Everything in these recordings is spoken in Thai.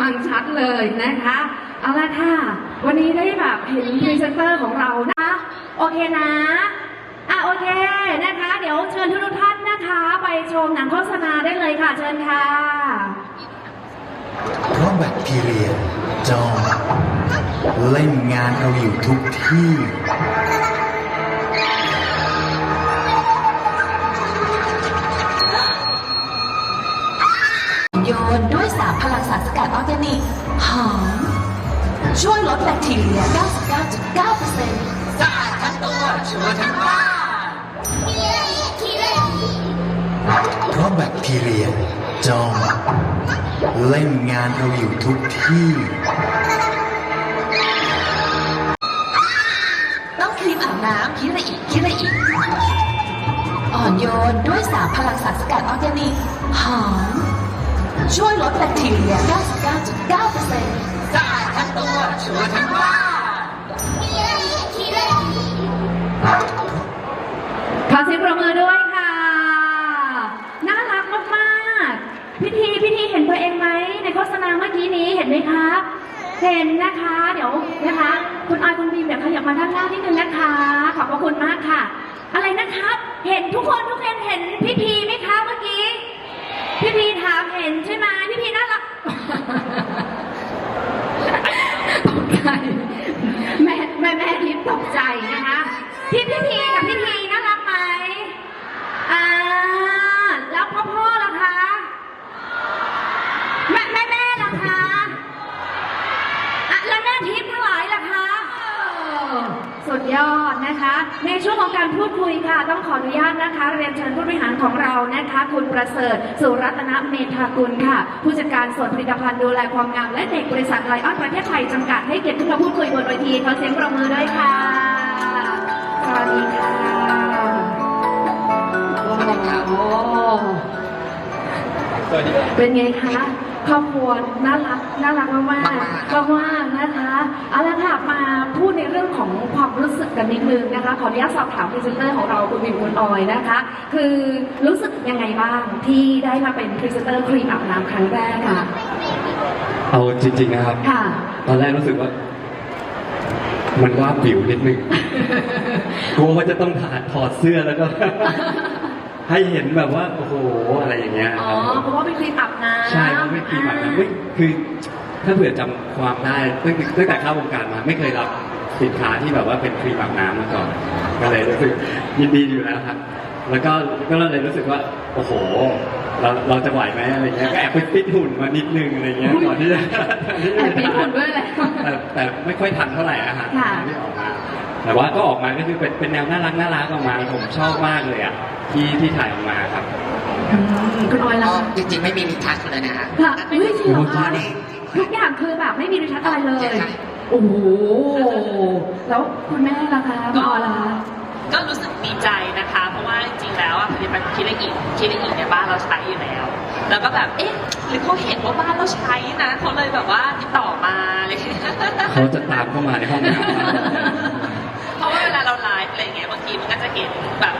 ฟังชัดเลยนะคะ เอาละค่ะ วันนี้ได้แบบเห็นพรีเซนเตอร์ของเรานะ โอเคนะอะโอเคนะคะ เดี๋ยวเชิญทุกท่านนะคะ ไปชมหนังโฆษณาได้เลยค่ะ เชิญค่ะเพราะแบคทีเรียจอมเล่นงานเราอยู่ทุกที่ารสกัดออร์แกนิกหอมช่วยลดแบคทีเรีย 99.9%สะอาดทั้งตัวชัวร์ทั้งบ้านเพราะแบคทีเรียจอมเล่นงานเราอยู่ทุกที่ ต้องครีมอาบน้ำคิระอิคิระอิอ่อนโยนด้วยสารพลังสารสกัดออร์แกนิกหอม ช่วยลดแบคทีเรีย 99.9%สะอาดทั้งตัวชัวร์ทั้งบ้านขอเสียงปรบมือด้วยค่ะ น่ารักมากๆพิธีพิธีเห็นตัวเองไหมในโฆษณาเมื่อกี้นี้เห็นไหมคะ เห็นนะคะ เดี๋ยวนะคะ คุณออยคุณบีมเดี๋ยวขยับมาด้านหน้านิดนึงนะคะ ขอบพระคุณมากค่ะ อะไรนะครับ เห็นทุกคนทุกคนเห็นพิธีไหมคะเมื่อกี้พี่ พีถามเห็นใช่ไหมพี่พีน่ารัก ตกใจแม่แม่แม่ทิพย์ตกใจนะคะพี่พี่พีกับพี่พีน่ารักไหมอ่าแล้วพ่อพ่อล่ะคะแม่แม่แม่ล่ะคะอะแล้วแม่ทิพย์ทั้งหลายล่ะคะเออสุดยอดนะคะ ในช่วงของการพูดคุยค่ะ ต้องขออนุญาตนะคะ เรียนเชิญผู้บริหารของเรานะคะ คุณประเสริฐ สุรัตนเมธากุลค่ะ ผู้จัดการส่วนผลิตภัณฑ์ดูแลความงามและเด็กบริษัทไลออนประเทศไทยจำกัดให้เกียรติขึ้นมาพูดคุยบนเวทีขอเสียงปรบมือด้วยค่ะสวัสดีค่ะโอ้โหสวัสดีครับเป็นไงคะ ครอบครัวน่ารักน่ารักมากมากมากๆครับมากๆนะคะเอาละค่ะมาพูดในเรื่องของความรู้สึกกันนิดนึงนะคะขออนุญาตสอบถามพรีเซนเตอร์ของเราคุณวิมคุณออยนะคะ คือรู้สึกยังไงบ้างที่ได้มาเป็นพรีเซนเตอร์ครีมอาบน้ำครั้งแรกค่ะเอาจริงๆนะครับค่ะตอนแรกรู้สึกว่ามันว่าบวิวนิดนึงกลัวว่าจะต้องถอดถอดเสื้อแล้วก็ ให้เห็นแบบว่าโอ้โหอะไรอย่างเงี้ยอ๋คอรับเพราะว่าเป็นครีมอาบน้ำใช่เขาไม่ครีมแบบนั้นเฮ้ยคือถ้าเผื่อจำความได้ตั้งแต่ตั้งแต่เข้าวงการมาไม่เคยรับสินค้าที่แบบว่าเป็นครีมอาบน้ำมาก่อนก็เลยรู้สึกยินดีอยู่แล้วครับ แล้วก็ก็เลยรู้สึกว่าโอ้โห เราเราจะไหวไหมอะไรเงี้ยก็แอบไปฟิตหุ่นมานิดนึงอะไรเงี้ยก่อนที่จะก่อนที่จะแอบฟิตหุ่นด้วยแหละ แต่แต่ไม่ค่อยทันเท่าไหร่อะฮะค่ะ ที่ออกมา แต่ว่าก็ออกมาก็คือเป็นเป็นแนวน่ารักน่ารักออกมาผมชอบมากเลยอะที่ที่ถ่ายออกมาครับอืมคุณออยล่ะก็คะจริงๆไม่มีรีทัชเลยนะฮะค่ะเฮ้ยจริงเหรอคะโอ้โหทุกอย่างคือแบบไม่มีริชัดอะไรเลยใช่ใช่โอ้โห แล้วคุณแม่ล่ะคะคุณออยล่ะคะ ก็รู้สึกดีใจนะคะ เพราะว่าจริงๆแล้วอะผลิตภัณฑ์คิริอิคิริอิในยบ้านเราใช้อยู่แล้ว แล้วก็แบบเอ๊ะหรือเขาเห็นว่าบ้านเราใช้นะเขาเลยแบบว่าติดต่อมาอะไรอย่างเลย เขาจะตามเข้ามาในห้องน้ำ ทีมันก็จะเห็นแบบ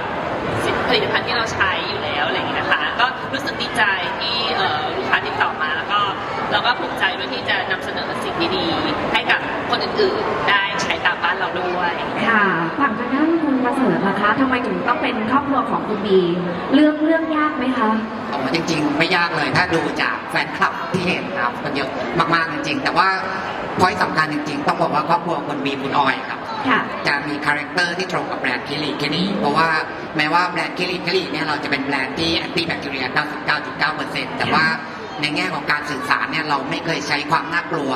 สินผลิตภัณฑ์ที่เราใช้อยู่แล้วอะไรอย่างเงี้ยนะคะก็รู้สึกดีใจที่เอ่อลูกค้าติดต่อมาแล้วก็เราก็ภูมิใจด้วยที่จะนำเสนอสิ่งดีๆให้กับคนอื่นๆได้ใช้ตามบ้านเราด้วยค่ะฝั่งทางด้านคุณประเสริฐล่ะคะทำไมถึงต้องเป็นครอบครัวของคุณบีเลือกเรื่องยากไหมคะออกมาจริง ๆ ไม่ยากเลยถ้าดูจากแฟนคลับที่เห็นครับมันเยอะมากๆจริง ๆ แต่ว่าพอยสำคัญจริง ๆ ต้องบอกว่าครอบครัวคนมีคุณออยครับ ค่ะ จะมีคาแรคเตอร์ที่ตรงกับแบรนด์คิริคิริเพราะว่าแม้ว่าแบรนด์คิริคิริเนี่ยเราจะเป็นแบรนด์ที่แอนตี้แบคทีเรีย 99.9%แต่ว่าในแง่ของการสื่อสารเนี่ยเราไม่เคยใช้ความน่ากลัว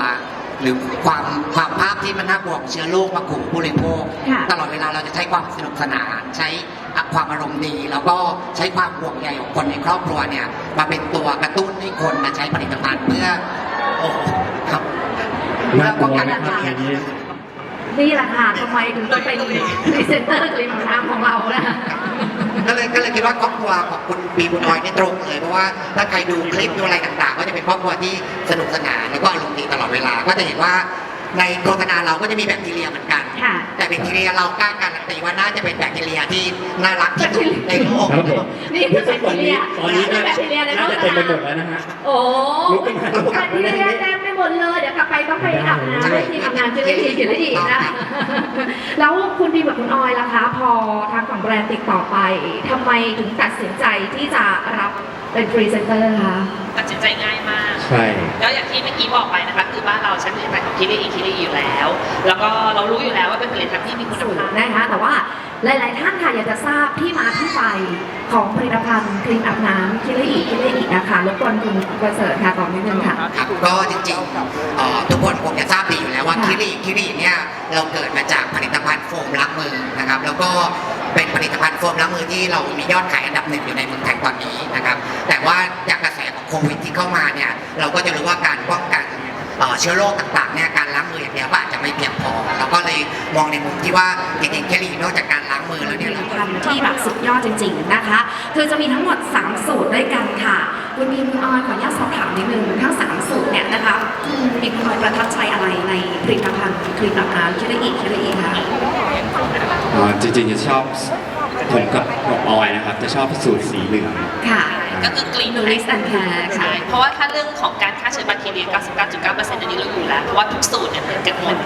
หรือความความภาพที่มันน่ากลัวของเชื้อโรคมาขู่ผู้บริโภคค่ะตลอดเวลาเราจะใช้ความสนุกสนานใช้ความอารมณ์ดี แล้วก็ใช้ความห่วงใยของคนในครอบครัวเนี่ยมาเป็นตัวกระตุ้นให้คนมาใช้ผลิตภัณฑ์เพื่อโอ้โหครับเพื่อป้องกันน่ากลัวไหมครับอย่างนี้ นี่แหละค่ะทำไมถึงต้องเป็นพรีเซนเตอร์ครีมอาบน้ำของเรานะ ก็เลยก็เลยคิดว่าครอบครัวของคุณปีบุญออยนี่ตรงเลย เพราะว่าถ้าใครดูคลิปดูอะไรต่างๆ ก็จะเป็นครอบครัวที่สนุกสนานแล้วก็อารมณ์ดีตลอดเวลา ก็จะเห็นว่าในโฆษณาเราก็จะมีแบคทีเรียเหมือนกัน ค่ะ แต่แบคทีเรียเรากล้าการันตีว่าน่าจะเป็นแบคทีเรียที่น่ารักที่สุดในโลกครับผมนี่คือแบคทีเรียตอนนี้น่าแบคทีเรียในน่าโลกจะเต็มไปหมดแล้วนะฮะโอ้ลุกขึ้นมาแบคทีเรียเต็มไปหมดเลยเดี๋ยวกลับไปต้องไปอาบน้ำไปที่อาบน้ำจะได้ทีกันได้อีกนะแล้วคุณพีกับคุณออยล่ะคะ พอทางฝั่งแบรนด์ติดต่อไปทำไมถึงตัดสินใจที่จะรับ เป็นพรีเซนเตอร์คะตัดสินใจง่ายมาก ใช่ แล้วอย่างที่เมื่อกี้บอกไปนะคะคือบ้านเราใช้ผลิตภัณฑ์ของคิริอีคิริอยู่แล้ว แล้วก็เรารู้อยู่แล้วว่าเป็นผลิตภัณฑ์ที่มีคุณสูตรภาพ นะคะแต่ว่าหลาย ๆ ท่านค่ะอยากจะทราบที่มาที่ไปของผลิตภัณฑ์ครีมอาบน้ำคิเลอีคิเลอีนะคะรบกวนคุณประเสริฐค่ะตอบนิดนึงค่ะ ครับก็จริงๆเอ่อทุกคนคงจะทราบดีอยู่แล้วว่าค่ะ คิริคิริเนี่ยเราเกิดมาจากผลิตภัณฑ์โฟมล้างมือนะครับแล้วก็ เป็นผลิตภัณฑ์โฟมล้างมือที่เรามียอดขายอันดับหนึ่งอยู่ในเมืองไทยตอนนี้นะครับแต่ว่าจากกระแสของโควิดที่เข้ามาเนี่ยเราก็จะรู้ว่าการป้องกันเอ่อเชื้อโรคต่างๆเนี่ยการ เดียวก็อาจจะไม่เพียงพอเราก็เลยมองในมุมที่ว่าจริงๆแค่ลีนอกจากการล้างมือแล้วผเนี่ยลิเราตภัณฑ์ที่แบบสุดยอดจริง ๆนะคะ คือจะมีทั้งหมด 3 สูตรด้วยกันค่ะคุณบีมคุณออยขออนุญาตสอบถามนิดนึงทั้ง 3 สูตรเนี่ยนะคะคุณบีมคุณออยประทับใจอะไรในผลิตภัณฑ์ครีมอาบน้ำคิเลอีคิเลอีคะอ๋อจริงๆจะชอบผมกับกับออยนะครับ จะชอบสูตรสีเหลืองค่ะ ก็คือกลิ่นนูริสแอนแคร์ใช่ค่ะเพราะว่าถ้าเรื่องของการฆ่าเชื้อแบคทีเรีย 99.9%อันนี้เราอยู่แล้ว เพราะว่าทุกสูตรเนี่ยเหมือนกันหมด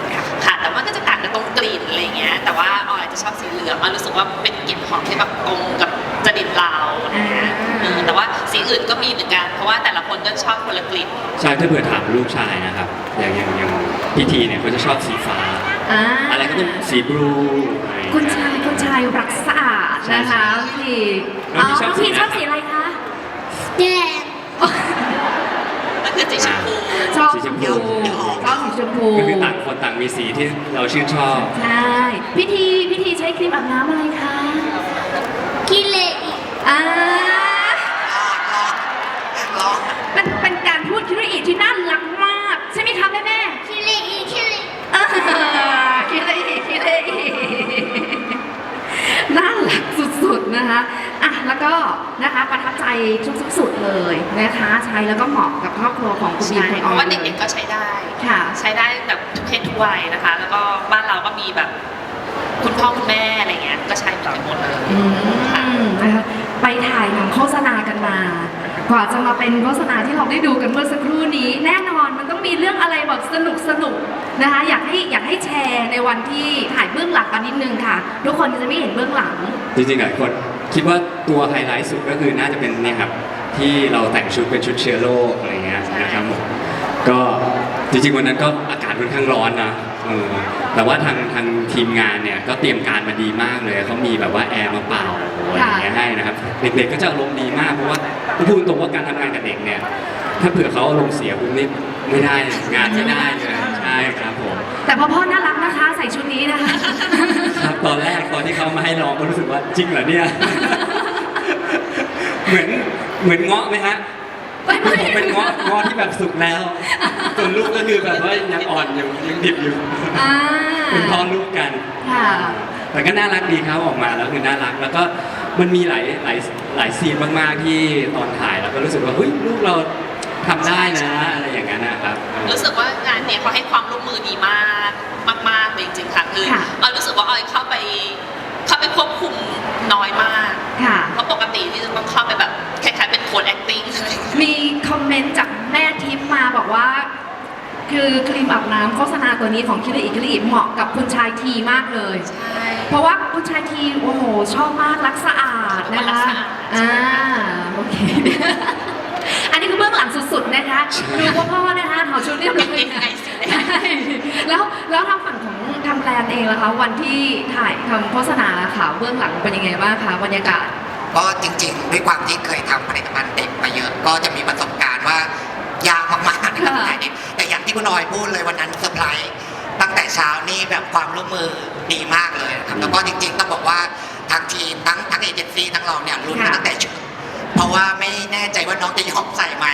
ค่ะ แต่ว่าก็จะต่างกันตรงกลิ่นอะไรเงี้ย แต่ว่าออยจะชอบสีเหลืองออยรู้สึกว่าเป็นกลิ่นหอมที่แบบตรงกับจริตเราอะไรเงี้ยเออแต่ว่าสีอื่นก็มีเหมือนกัน เพราะว่าแต่ละคนก็ชอบคนละกลิ่นใช่ถ้าเผื่อถามลูกชายนะครับ อย่างอย่างอย่างพิธีเนี่ยเขาจะชอบสีฟ้าอ่าอะไรก็ต้องสีบลูอะไรอย่างเงี้ยคุณชายคุณชายรักสะอาดนะคะพี่น้อ๋อองพี่ชอบน้องพี่สีไหนชอบสีอะไรคะ แดงก็คือสีชมพู ชอบสีชมพู ชอบสีชมพูก็คือต่างคนต่างมีสีที่เราชื่นชอบ ใช่พิธีพิธีใช้ครีมอาบน้ำอะไรคะกิเลอีกอ่าลองเป็นเป็นการพูดคิดละเอียดที่น่ารักมาก ใช่ไหมคะแม่แม่กิเลอีกกิเลอีกๆอ่าคิดละเอียดคิดละเอียดน่ารักสุดๆนะคะอะ แล้วก็นะคะประทับใจทุกๆสุดเลยนะคะใช้แล้วก็เหมาะกับครอบครัวของคุณบีมใช่คุณเพออราะยว่าเลเด็ยกๆก็ใช้ได้ ค่ะ ใช้ได้แบบทุกเพศทุกวัยนะคะ แล้วก็บ้านเราก็มีแบบ คุณพ่อคุณแม่อะไรเงี้ย ก็ใช้เหมือนกันหมดเลยอืมนะคะไปถ่ายหนังโฆษณากันมา กว่าจะมาเป็นโฆษณาที่เราได้ดูกันเมื่อสักครู่นี้ แน่นอนมันต้องมีเรื่องอะไรแบบสนุกสนุกๆนะคะ อยากให้อยากให้แชร์ในวันที่ถ่ายเบื้องหลังกันนิดนึงค่ะ ทุกคนจะไม่เห็นเบื้องหลัง จริงๆหลายคนคิดว่า ตัวไฮไลท์สุดก็คือน่าจะเป็นเนี่ยครับที่เราแต่งชุดเป็นชุดเชื้อโรคอะไรเงี้ยนะครับผมก็จริงๆวันนั้นก็อากาศค่อนข้างร้อนนะเออแต่ว่าทางทางทีมงานเนี่ยก็เตรียมการมาดีมากเลยเขามีแบบว่าแอร์มาเป่าอะไรอย่างเงี้ยให้นะครับเด็กๆก็จะอารมณ์ดีมากเพราะว่าพูดตรงว่าการทำงานกับเด็กเนี่ยถ้าเผื่อเขาอารมณ์เสียคุณนี่ไม่ได้งานไม่ได้เลยใช่ครับผมแต่พ่อพ่อน่ารักนะคะใส่ชุดนี้นะคะครับตอนแรกตอนที่เขามาให้ลองก็รู้สึกว่าจริงเหรอเนี่ย เหมือนเหมือนเงาะไหมฮะไม่ไม่ ผมเป็นเงาะเงาะที่แบบสุกแล้วส่วนลูกก็คือแบบว่ายังอ่อนอยู่ยังดิบอยู่อ่าเป็นพ่อลูกกัน ค่ะ แต่ก็น่ารักดีครับออกมาแล้วคือน่ารักแล้วก็มันมีหลายหลายหลายซีนมากๆที่ตอนถ่ายแล้วก็รู้สึกว่าเฮ้ยลูกเราทำได้นะ อะไรอย่างนั้นนะครับ รู้สึกว่างานเนี้ยเขาให้ความร่วมมือดีมากมากๆเลยจริงๆค่ะคือค่ะ ออยรู้สึกว่าออยเข้าไปเข้าไปควบคุมน้อยมาก ค่ะ เพราะ ปกติที่จะต้องเข้าไปแบบคล้ายๆเป็นโค้ด acting อะไรอย่างเงี้ยมีคอมเมนต์จากแม่ทิพย์มาบอกว่า คือครีมอาบน้ำโฆษณาตัวนี้ของคิริอิคิริเหมาะกับคุณชายทีมากเลย ใช่ เพราะว่าคุณชายทีโอ้โหชอบมากรักสะอาดนะรักคะสะอาด อ่าโอเค อันนี้คือเบื้องหลังสุดๆนะคะดูว่าพ่อนะคะถอดชุดเรียบร้อยยังไงสิใช่แล้วแล้วทางฝั่งของทางแบรนด์เองล่ะคะ วันที่ถ่ายทำโฆษณาค่ะเบื้องหลังเป็นยังไงบ้างคะบรรยากาศ ก็จริงๆ ด้วยความที่เคยทำผลิตภัณฑ์เด็กมาเยอะ ก็จะมีประสบการณ์ว่ายากมากๆนะครับค่ะแต่เด็กแต่อย่างที่คุณออยพูดเลยวันนั้นเซอร์ไพรส์ตั้งแต่เช้านี่แบบความร่วมมือดีมากเลยนะครับแล้วก็จริง ๆ ต้องบอกว่าทางทีมทั้งทั้งเอเจนซี่ทั้งเราเนี่ยลุ้นมาตั้งแต่ชุดเพราะว่าไม่แน่ใจว่าน้องจะยอมใส่ไหม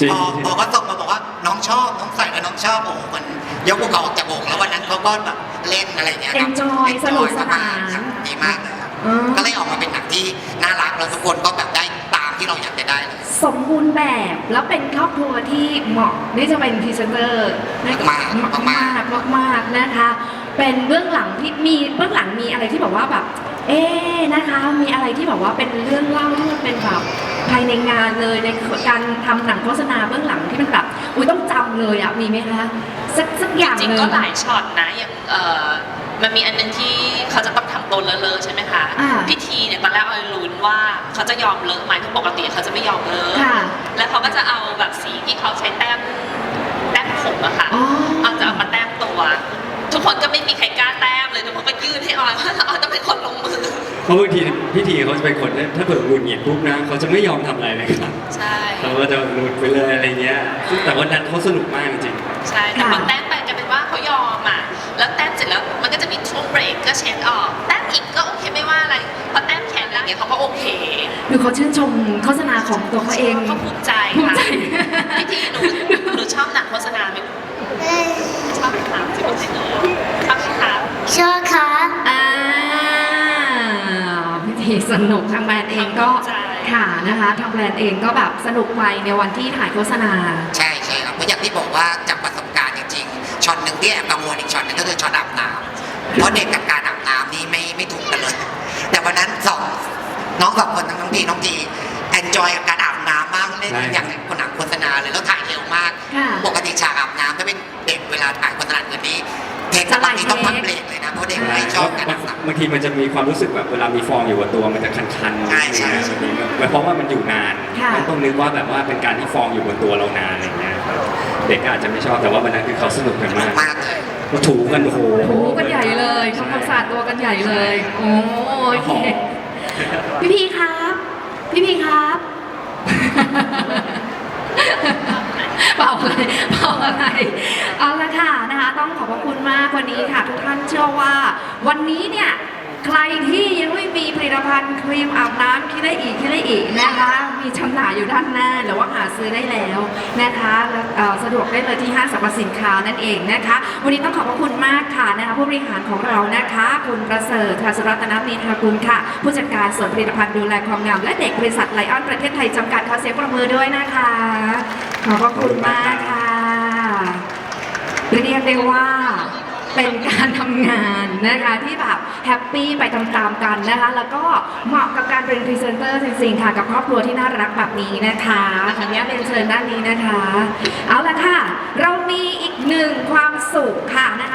จริงพอพอเขาส่งมาบอกว่าน้องชอบน้องใส่แล้วน้องชอบโอ้โหมันยกภูเขาออกจากอกแล้ววันนั้นเขาก็แบบเล่นอะไรอย่างเงี้ยครับ Enjoy สนุกสนานครับดีมากเลยครับ อืมก็เลยออกมาเป็นหนังที่น่ารักแล้วทุกคนก็แบบได้ตามที่เราอยากจะได้เลยสมบูรณ์แบบแล้วเป็นครอบครัวที่เหมาะที่จะเป็นพรีเซนเตอร์มากๆมากมากๆมากๆนะคะ เป็นเบื้องหลังที่มีเบื้องหลังมีอะไรที่แบบว่าแบบ เอ๊ะนะคะ มีอะไรที่แบบว่าเป็นเรื่องเล่าที่มันเป็นแบบภายในงานเลยในการทำหนังโฆษณาเบื้องหลังที่มันแบบอุ้ยต้องจำเลยอะมีไหมคะสักสักอย่างจริงหนึ่ ๆก็หลายช็อตนะอย่างเอ่อ มันมีอันหนึงที่เขาจะต้องทำตัวเลอะๆใช่ไหมคะ อ่าพิธีเนี่ยตอนแรกออยลุ้นว่าเขาจะยอมเลอะไหมเพราะปกติเขาจะไม่ยอมเลอะค่ะแล้วเขาก็จะเอาแบบสีที่เขาใช้แต้มแต้มผมอะค่ะอ๋อ เอาจะเอามาแต้มตัว ทุกคนก็ไม่มีใครกล้าแต้มเลยทุกคนก็ยื่นให้ออยว่าออยต้องเป็นคนลงมือ เพราะบางทีพิธีเขาจะเป็นคนที่ถ้าเปิดหงุดหงิดปุ๊บนะเขาจะไม่ยอมทำอะไรเลยครับใช่ เขาก็จะหลุดไปเลยอะไรเงี้ยซึ่งแต่วันนั้นเขาสนุกมากจริงใช่ แต่พอค่ะ แต้ม กก็เช็ดออก แต้มอีกก็โอเคไม่ว่าอะไรพอแต้มแขนแล้วเนี่ยเขาก็โอเคดูเขาชื่นชมโฆษณาของตัวเขาเองเขาภูมิใจภูมิค่ะใจพิธีหนูหนูชอบหนังโฆษณาไหมชอบหนังที่เป็นสิ่งนี้ชอบไหมคะชอบครับอ่าพิธีสนุกทางแบรนด์เองก็ค่ะนะคะทางแบรนด์เองก็แบบสนุกไปในวันที่ถ่ายโฆษณา ใช่ใช่ครับเพราะอย่างที่บอกว่าจากประสบการณ์จริงๆช็อตหนึ่งที่แอบกังวลอีกช็อตหนึงก็คือช็อตอาบน้ำ เพราะเด็กกับการอาบน้ำนี่ไม่ไม่ถูกกันเลย แต่วันนั้นสองน้องสองคนทั้งน้องพีน้องจีแอนจอยกับการอาบน้ำมากเล่นใช่อย่างคนหนังโฆษณาเลยแล้วถ่ายเร็วมาก ค่ะ ปกติฉากอาบน้ำถ้าเป็นเด็กเวลาถ่ายโฆษณาเกินนี้เทคจะหลาบายงทีต้องพักเทคเบรกเลยนะเพราะเด็กๆไม่ชอบการอาบน้ำบางทีมันจะมีความรู้สึกแบบเวลามีฟองอยู่บนตัวมันจะคันๆใช่ใช่บางทีมันเพราะว่ามันอยู่นานค่ะต้องต้องนึกว่าแบบว่าเป็นการที่ฟองอยู่บนตัวเรานานอะไรเงี้ยครับเด็กก็อาจจะไม่ชอบแต่ว่าวันนั้นคือเขาสนุกกันมากมากเลยมา ถูกันโอ้โหโอ้กันใหญ่เลยทำความสะอาดตัวกันใหญ่เลย โอ้โอเคพี่พีครับ พี่พีครับเปล่าอะไรเปล่าอะไร เอาละค่ะนะคะ ต้องขอบพระคุณมากวันนี้ค่ะ ทุกท่านเชื่อว่า วันนี้เนี่ย ใครที่ยังไม่มีผลิตภัณฑ์ครีมอาบน้ำคิดได้อีกคิดได้อีกนะคะ มีจำหน่ายอยู่ด้านหน้าหรือว่าหาซื้อได้แล้วนะคะสะดวกได้เลยที่ห้างสรรพสินค้านั่นเองนะคะ วันนี้ต้องขอบพระคุณมากค่ะนะคะผู้บริหารของเรานะคะ คุณประเสริฐธาสุรัตนมีธากุลค่ะ ผู้จัดการส่วนผลิตภัณฑ์ดูแลความงามและเด็กบริษัทไลออนประเทศไทยจำกัดขอเสียงประมือด้วยนะคะ ขอบพระคุณมากค่ะเรียกได้ว่า เป็นการทำงานนะคะที่แบบแฮปปี้ไปตามๆกันนะคะ แล้วก็เหมาะกับการเป็นพรีเซนเตอร์จริงๆค่ะ กับครอบครัวที่น่ารักแบบนี้นะคะขออนุญาตเป็นเชิญด้านนี้นะคะ เอาละค่ะ เรามีอีกหนึ่งความสุขค่ะนะคะ